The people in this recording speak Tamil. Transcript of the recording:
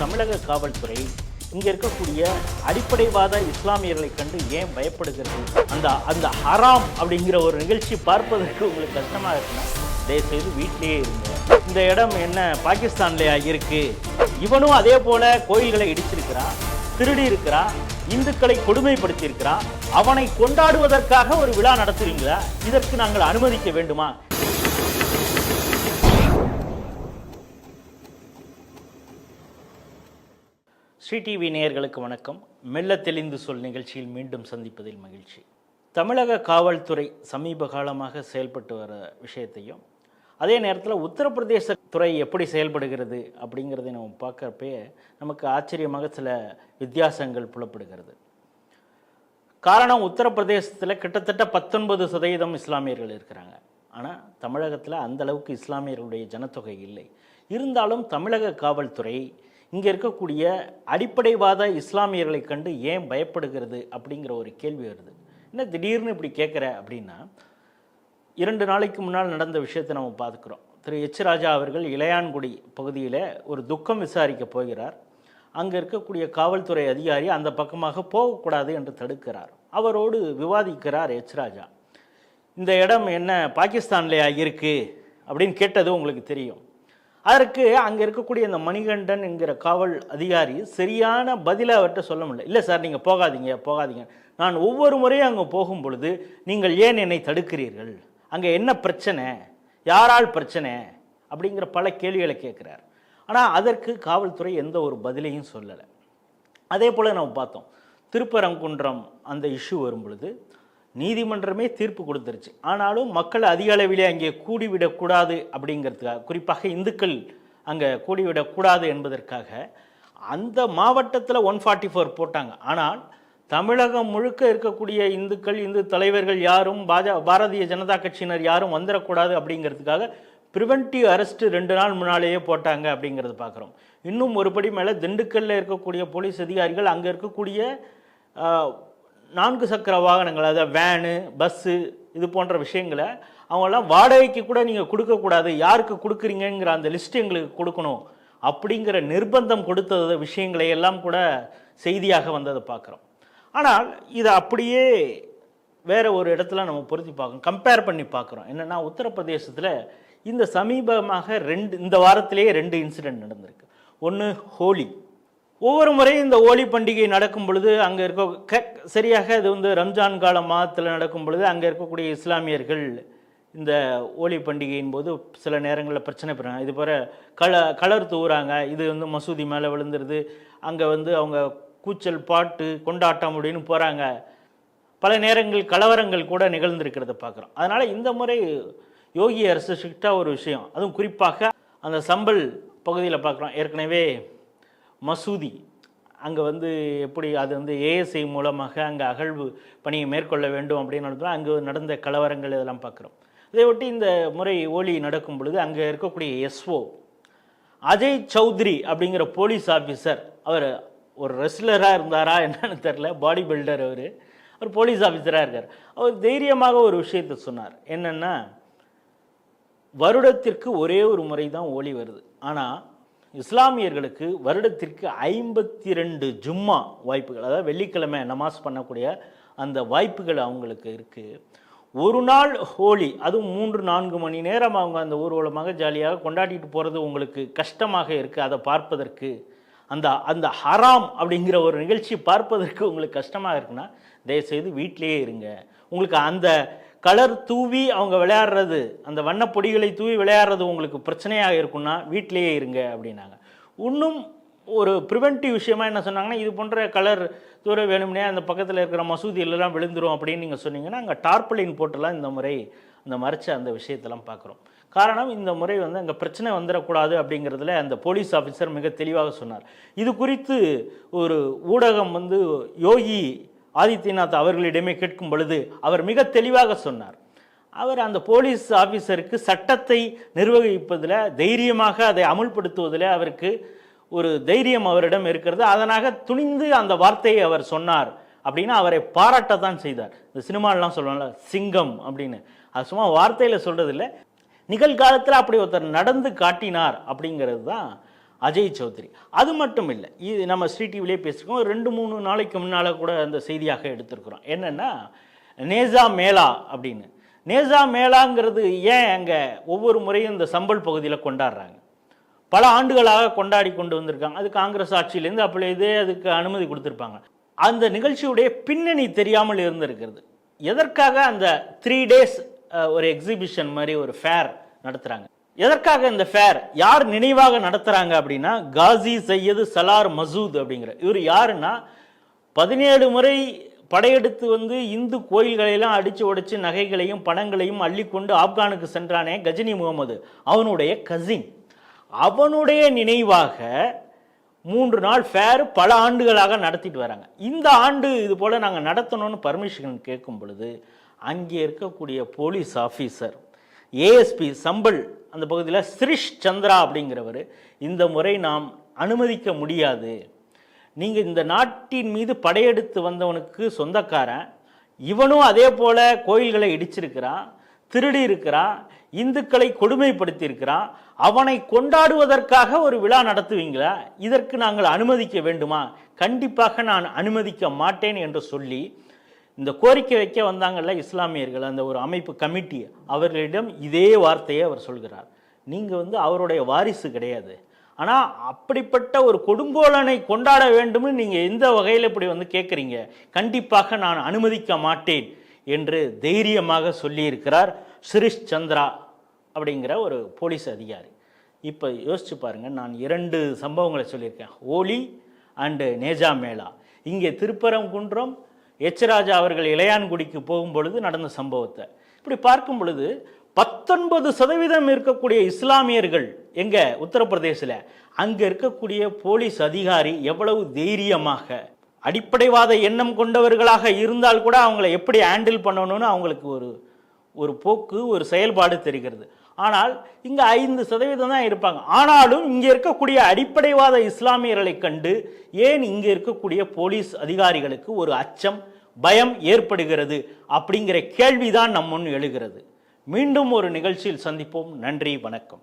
தமிழக காவல்துறை இங்கே இருக்கக்கூடிய அடிப்படைவாத இஸ்லாமியர்களை கண்டு ஏன் பயப்படுகிறது? அந்த அந்த ஹராம் அப்படிங்கிற ஒரு நிகழ்ச்சி பார்ப்பதற்கு உங்களுக்கு கஷ்டமா இருக்குன்னா தயவுசெய்து வீட்டிலேயே இருங்க. இந்த இடம் என்ன பாகிஸ்தான்லயா இருக்கு? இவனும் அதே போல கோயில்களை இடிச்சிருக்கிறான் திருடி இருக்கிறான் இந்துக்களை கொடுமைப்படுத்தியிருக்கிறான் அவனை கொண்டாடுவதற்காக ஒரு விழா நடத்துறீங்களா? இதற்கு நாங்கள் அனுமதிக்க வேண்டுமா? ஸ்ரீ டிவி நேயர்களுக்கு வணக்கம். மெல்ல தெளிந்து சொல் நிகழ்ச்சியில் மீண்டும் சந்திப்பதில் மகிழ்ச்சி. தமிழக காவல்துறை சமீப காலமாக செயல்பட்டு வர விஷயத்தையும் அதே நேரத்தில் உத்தரப்பிரதேச துறை எப்படி செயல்படுகிறது அப்படிங்கிறதை நம்ம பார்க்குறப்பே நமக்கு ஆச்சரியமாக சில வித்தியாசங்கள் புலப்படுகிறது. காரணம் உத்தரப்பிரதேசத்தில் கிட்டத்தட்ட பத்தொன்பது சதவீதம் இஸ்லாமியர்கள் இருக்கிறாங்க. ஆனால் தமிழகத்தில் அந்த அளவுக்கு இஸ்லாமியர்களுடைய ஜனத்தொகை இல்லை. இருந்தாலும் தமிழக காவல்துறை இங்கே இருக்கக்கூடிய அடிப்படைவாத இஸ்லாமியர்களை கண்டு ஏன் பயப்படுகிறது அப்படிங்கிற ஒரு கேள்வி வருது. என்ன திடீர்னு இப்படி கேட்குற அப்படின்னா இரண்டு நாளைக்கு முன்னால் நடந்த விஷயத்தை நம்ம பார்த்துக்கிறோம் திரு எச் ராஜா அவர்கள் இளையான்குடி பகுதியில் ஒரு துக்கம் விசாரிக்க போகிறார். அங்கே இருக்கக்கூடிய காவல்துறை அதிகாரி அந்த பக்கமாக போகக்கூடாது என்று தடுக்கிறார். அவரோடு விவாதிக்கிறார் எச் ராஜா. இந்த இடம் என்ன பாகிஸ்தான்லையா இருக்குது அப்படின்னு கேட்டது உங்களுக்கு தெரியும். அதற்கு அங்கே இருக்கக்கூடிய இந்த மணிகண்டன் என்கிற காவல் அதிகாரி சரியான பதிலை அவர்கிட்ட சொல்ல முடியல. இல்லை சார் நீங்கள் போகாதீங்க போகாதீங்க. நான் ஒவ்வொரு முறையும் அங்கே போகும் பொழுது நீங்கள் ஏன் என்னை தடுக்கிறீர்கள்? அங்கே என்ன பிரச்சனை? யாரால் பிரச்சனை? அப்படிங்கிற பல கேள்விகளை கேட்குறார். ஆனால் அதற்கு காவல்துறை எந்த ஒரு பதிலையும் சொல்லலை. அதே போல் நம்ம பார்த்தோம். திருப்பரங்குன்றம் அந்த இஷ்யூ வரும் பொழுது நீதிமன்றமே தீர்ப்பு கொடுத்துருச்சு. ஆனாலும் மக்கள் அதிக அளவிலே அங்கே கூடிவிடக்கூடாது அப்படிங்கிறதுக்காக குறிப்பாக இந்துக்கள் அங்கே கூடிவிடக்கூடாது என்பதற்காக அந்த மாவட்டத்தில் ஒன் ஃபார்ட்டி ஃபோர் போட்டாங்க. ஆனால் தமிழகம் முழுக்க இருக்கக்கூடிய இந்துக்கள் இந்து தலைவர்கள் யாரும் பாஜ பாரதிய ஜனதா கட்சியினர் யாரும் வந்துடக்கூடாது அப்படிங்கிறதுக்காக ப்ரிவென்டிவ் அரெஸ்ட் ரெண்டு நாள் முன்னாலேயே போட்டாங்க அப்படிங்கிறது பார்க்குறோம் இன்னும் ஒருபடி மேலே திண்டுக்கல்லில் இருக்கக்கூடிய போலீஸ் அதிகாரிகள் அங்கே இருக்கக்கூடிய நான்கு சக்கர வாகனங்கள் அதாவது வேனு பஸ்ஸு இது போன்ற விஷயங்களை அவங்களாம் வாடகைக்கு கூட நீங்கள் கொடுக்கக்கூடாது. யாருக்கு கொடுக்குறீங்கங்கிற அந்த லிஸ்ட் எங்களுக்கு கொடுக்கணும். அப்படிங்கிற நிர்பந்தம் கொடுத்தது விஷயங்களை எல்லாம் கூட செய்தியாக வந்ததை பார்க்குறோம். ஆனால் இதை அப்படியே வேறு ஒரு இடத்துல நம்ம பொருத்தி பார்க்கணும் கம்பேர் பண்ணி பார்க்குறோம். என்னென்னா உத்தரப்பிரதேசத்தில் இந்த சமீபமாக ரெண்டு இந்த வாரத்திலேயே ரெண்டு இன்சிடென்ட் நடந்திருக்கு. ஒன்று ஹோலி. ஒவ்வொரு முறையும் இந்த ஹோலி பண்டிகை நடக்கும் பொழுது அங்கே இருக்க க- சரியாக இது வந்து ரம்ஜான் கால மாதத்தில் நடக்கும் பொழுது அங்கே இருக்கக்கூடிய இஸ்லாமியர்கள் இந்த ஹோலி பண்டிகையின் போது சில நேரங்களில் பிரச்சனை பெறாங்க இது போல் கல கலர் தூவுறாங்க. இது வந்து மசூதி மேலே விழுந்துருது. அங்கே வந்து அவங்க கூச்சல் பாட்டு கொண்டாட்டம் அப்படின்னு போகிறாங்க பல நேரங்கள் கலவரங்கள் கூட நிகழ்ந்திருக்கிறத பார்க்குறோம் அதனால் இந்த முறை யோகி அரசு ஸ்ட்ரிக்டாக ஒரு விஷயம். அதுவும் குறிப்பாக அந்த சம்பல் பகுதியில் பார்க்குறோம் ஏற்கனவே மசூதி. அங்கே வந்து எப்படி அது வந்து ஏஎஸ்ஐ மூலமாக அங்கே அகழ்வு பணியை மேற்கொள்ள வேண்டும் அப்படின்னு நடந்தா அங்கே நடந்த கலவரங்கள் இதெல்லாம் பார்க்குறோம். இதை ஒட்டி இந்த முறை ஓலி நடக்கும் பொழுது அங்கே இருக்கக்கூடிய எஸ்ஓ அஜய் சௌத்ரி அப்படிங்கிற போலீஸ் ஆஃபீஸர் அவர் ஒரு ரெஸ்லராக இருந்தாரா என்னன்னு தெரில பாடி பில்டர் அவர். அவர் போலீஸ் ஆஃபீஸராக இருக்கார். அவர் தைரியமாக ஒரு விஷயத்தை சொன்னார். என்னென்னா வருடத்திற்கு ஒரே ஒரு முறை தான் ஓலி வருது. ஆனால் இஸ்லாமியர்களுக்கு வருடத்திற்கு ஐம்பத்தி ரெண்டு ஜும்மா வாய்ப்புகள் அதாவது வெள்ளிக்கிழமை நமாஸ் பண்ணக்கூடிய அந்த வாய்ப்புகள் அவங்களுக்கு இருக்குது ஒரு நாள் ஹோலி அதுவும் மூன்று நான்கு மணி நேரம் அவங்க அந்த ஊர்வலமாக ஜாலியாக கொண்டாடிட்டு போகிறது உங்களுக்கு கஷ்டமாக இருக்குது அதை பார்ப்பதற்கு அந்த அந்த ஹராம் அப்படிங்கிற ஒரு நிகழ்ச்சி பார்ப்பதற்கு உங்களுக்கு கஷ்டமாக இருக்குன்னா தயவுசெய்து வீட்டிலேயே இருங்க. உங்களுக்கு அந்த கலர் தூவி அவங்க விளையாடுறது அந்த வண்ணப்பொடிகளை தூவி விளையாடுறது உங்களுக்கு பிரச்சனையாக இருக்குன்னா வீட்டிலேயே இருங்க அப்படின்னாங்க. இன்னும் ஒரு ப்ரிவென்டிவ் விஷயமா என்ன சொன்னாங்கன்னா இது போன்ற கலர் தூர வேணும்னே அந்த பக்கத்தில் இருக்கிற மசூதியிலலாம் விழுந்துரும் அப்படின்னு நீங்கள் சொன்னீங்கன்னா அங்கே டார்பலின் போட்டுலாம் இந்த முறை அந்த மறைச்ச அந்த விஷயத்தெல்லாம் பார்க்குறோம். காரணம் இந்த முறை வந்து அங்கே பிரச்சனை வந்துடக்கூடாது அப்படிங்கிறதுல அந்த போலீஸ் ஆஃபீஸர் மிக தெளிவாக சொன்னார். இது குறித்து ஒரு ஊடகம் வந்து யோகி ஆதித்யநாத் அவர்களிடமே கேட்கும் பொழுது அவர் மிக தெளிவாக சொன்னார். அவர் அந்த போலீஸ் ஆஃபீஸருக்கு சட்டத்தை நிர்வகிப்பதில் தைரியமாக அதை அமுல்படுத்துவதில் அவருக்கு ஒரு தைரியம் அவரிடம் இருக்கிறது. அதனாக துணிந்து அந்த வார்த்தையை அவர் சொன்னார் அப்படின்னு அவரை பாராட்டத்தான் செய்தார். இந்த சினிமாலெலாம் சொல்லுவாங்கல்ல சிங்கம் அப்படின்னு. அது சும்மா வார்த்தையில் சொல்கிறதில்ல நிகழ்காலத்தில் அப்படி ஒருத்தர் நடந்து காட்டினார் அப்படிங்கிறது தான் அஜய் சௌத்ரி. அது மட்டும் இல்லை இது நம்ம ஸ்ரீ டிவிலே பேசியிருக்கோம் ரெண்டு மூணு நாளைக்கு முன்னால் கூட அந்த செய்தியாக எடுத்திருக்கிறோம். என்னென்னா நேசா மேளா அப்படின்னு. நேசா மேளாங்கிறது ஏன் அங்கே ஒவ்வொரு முறையும் இந்த சம்பல் பகுதியில் கொண்டாடுறாங்க? பல ஆண்டுகளாக கொண்டாடி கொண்டு வந்திருக்காங்க. அது காங்கிரஸ் ஆட்சியிலேருந்து இதே அதுக்கு அனுமதி கொடுத்துருப்பாங்க. அந்த நிகழ்ச்சியுடைய பின்னணி தெரியாமல் இருந்திருக்கிறது. எதற்காக அந்த த்ரீ டேஸ் ஒரு எக்ஸிபிஷன் மாதிரி ஒரு ஃபேர் நடத்துகிறாங்க எதற்காக இந்த ஃபேர் யார் நினைவாக நடத்துகிறாங்க அப்படின்னா காசி சையது சலார் மசூத் அப்படிங்கிற. இவர் யாருன்னா பதினேழு முறை படையெடுத்து வந்து இந்து கோயில்களையெல்லாம் அடித்து உடைச்சு நகைகளையும் பணங்களையும் அள்ளிக்கொண்டு ஆப்கானுக்கு சென்றானே கஜினி முகமது அவனுடைய கசின் அவனுடைய நினைவாக மூன்று நாள் ஃபேர் பல ஆண்டுகளாக நடத்திட்டு வராங்க. இந்த ஆண்டு இது போல் நாங்கள் நடத்தணும்னு பர்மிஷன் கேட்கும் பொழுது அங்கே இருக்கக்கூடிய போலீஸ் ஆஃபீஸர் ஏஎஸ்பி சம்பல் அந்த பகுதியில் ஸ்ரிஷ் சந்திரா அப்படிங்கிறவர் இந்த முறை நாம் அனுமதிக்க முடியாது. நீங்கள் இந்த நாட்டின் மீது படையெடுத்து வந்தவனுக்கு சொந்தக்காரன் இவனும் அதே போல் கோயில்களை இடிச்சிருக்கிறான் திருடி இருக்கிறான் இந்துக்களை கொடுமைப்படுத்தி இருக்கிறான் அவனை கொண்டாடுவதற்காக ஒரு விழா நடத்துவீங்களா? இதற்கு நாங்கள் அனுமதிக்க வேண்டுமா? கண்டிப்பாக நான் அனுமதிக்க மாட்டேன் என்று சொல்லி இந்த கோரிக்கை வைக்க வந்தாங்கல்ல இஸ்லாமியர்கள் அந்த ஒரு அமைப்பு கமிட்டி அவர்களிடம் இதே வார்த்தையை அவர் சொல்கிறார். நீங்கள் வந்து அவருடைய வாரிசு கிடையாது. ஆனால் அப்படிப்பட்ட ஒரு கொடுங்கோலனை கொண்டாட வேண்டும்னு நீங்கள் எந்த வகையில் இப்படி வந்து கேட்குறீங்க கண்டிப்பாக நான் அனுமதிக்க மாட்டேன் என்று தைரியமாக சொல்லியிருக்கிறார் சிரிஷ் சந்திரா அப்படிங்கிற ஒரு போலீஸ் அதிகாரி. இப்போ யோசிச்சு பாருங்கள் நான் இரண்டு சம்பவங்களை சொல்லியிருக்கேன். ஹோலி அண்டு நேஜா மேளா இங்கே திருப்பரங்குன்றம் எச்ராஜா அவர்கள் இளையான்குடிக்கு போகும் பொழுது நடந்த சம்பவத்தை. இப்படி பார்க்கும் பொழுது பத்தொன்பது சதவீதம் இருக்கக்கூடிய இஸ்லாமியர்கள் எங்கே? உத்தரப்பிரதேசில். அங்கே இருக்கக்கூடிய போலீஸ் அதிகாரி எவ்வளவு தைரியமாக அடிப்படைவாத எண்ணம் கொண்டவர்களாக இருந்தால் கூட அவங்கள எப்படி ஹேண்டில் பண்ணணும்னு அவங்களுக்கு ஒரு ஒரு போக்கு ஒரு செயல்பாடு தெரிகிறது. ஆனால் இங்கே ஐந்து சதவீதம் தான் இருப்பாங்க. ஆனாலும் இங்கே இருக்கக்கூடிய அடிப்படைவாத இஸ்லாமியர்களை கண்டு ஏன் இங்கே இருக்கக்கூடிய போலீஸ் அதிகாரிகளுக்கு ஒரு அச்சம் பயம் ஏற்படுகிறது அப்படிங்கிற கேள்விதான் நம் முன் எழுகிறது. மீண்டும் ஒரு நிகழ்ச்சியில் சந்திப்போம். நன்றி வணக்கம்.